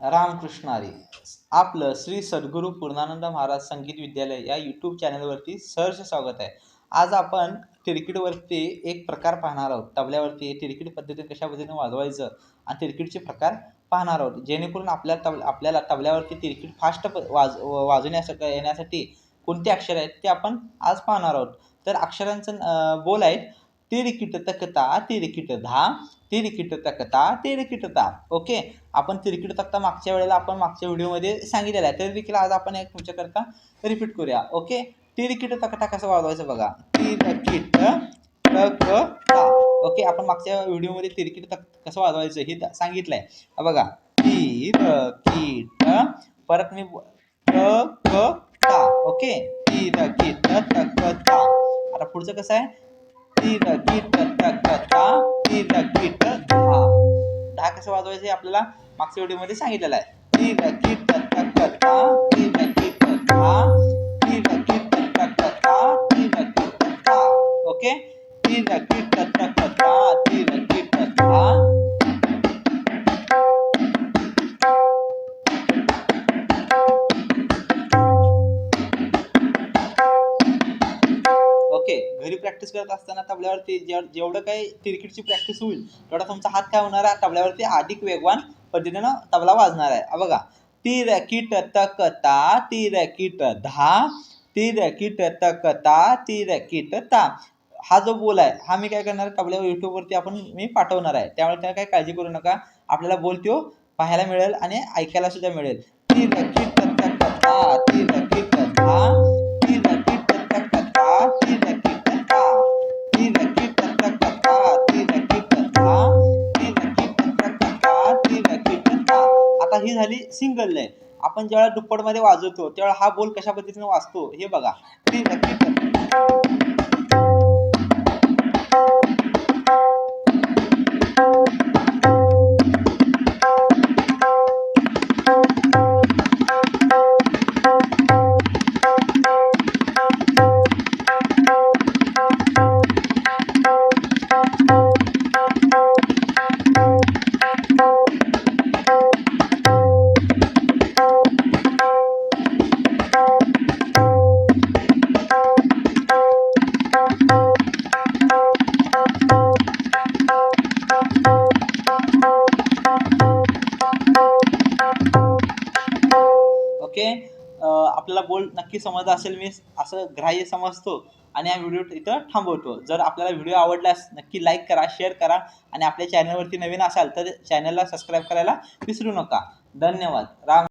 रामकृष्णारी. आपलं श्री सद्गुरू पूर्णानंद महाराज संगीत विद्यालय या यूट्यूब चॅनलवरती सहर्ष स्वागत आहे. आज आपण तिरकीटवरती एक प्रकार पाहणार आहोत. तबल्यावरती तिरकीट पद्धतीने कशा पद्धतीने वाजवायचं आणि तिरकीटचे प्रकार पाहणार आहोत. जेणेकरून आपल्या तब आपल्याला तबल्यावरती तिरकीट फास्ट प वाज वाजवण्यासाठी येण्यासाठी कोणते अक्षर आहेत ते आपण आज पाहणार आहोत. तर अक्षरांचं बोल आहेत. तिरकीट तकता तिरकीट धा ओके? आपण तिरकिटतकता मागच्या वेळेला आपण मागच्या व्हिडिओमध्ये सांगितलेला आहे. तरी देखील आज आपण एक तुमच्याकरता रिपीट करूया. ओके? तिरकिटतकता कसं वाजवायचं बघा. तिरकिट तकता ओके? आपण मागच्या व्हिडिओमध्ये तिरकिट तक कसं वाजवायचं हे सांगितलंय. बघा. तिरकिट परत मी तकता. ओके? तिरकिट तकता आता पुढचं कसं आहे? तिरकीट तकता तिरकीट धा दहा कसं वाजवायचं आपल्याला मागच्या व्हिडिओमध्ये सांगितलेलं आहे तिरकीट तकता तिरकीट धा तिरकीट तकता तिरकीट धा ओके तिरकीट तकता तिरकीट धा घरी प्रॅक्टिस करत असताना तबल्यावरती जे- जेवढं काही क्रिकेटची प्रॅक्टिस होईल तेवढा तुमचा हात काय होणार आहे? तबल्यावरती अधिक वेगवान पद्धतीनं तबला वाजणार आहे. बघा. तिर किट तकता ती किट धा तिर किट तकता ती किट ता. हा जो बोल आहे हा मी काय करणार तबल्यावर युट्यूबवरती आपण मी पाठवणार आहे. त्यामुळे त्याला काही काळजी करू नका. आपल्याला बोल तो पाहायला मिळेल आणि ऐकायला सुद्धा मिळेल. तिर किट आता ही झाली सिंगल लाईन आपण ज्यावेळेला दुप्पटमध्ये वाजवतो त्यावेळेला हा बोल कशा पद्धतीने वाजतो हे बघा. तिर ओके आपल्याला बोल नक्की समजला असेल मी असं ग्राह्य समजतो आणि हा व्हिडिओ इथं थांबवतो. जर आपल्याला व्हिडिओ आवडल्यास नक्की लाईक करा शेअर करा आणि आपल्या चॅनलवरती नवीन असाल तर चॅनलला सबस्क्राईब करायला विसरू नका. धन्यवाद. राम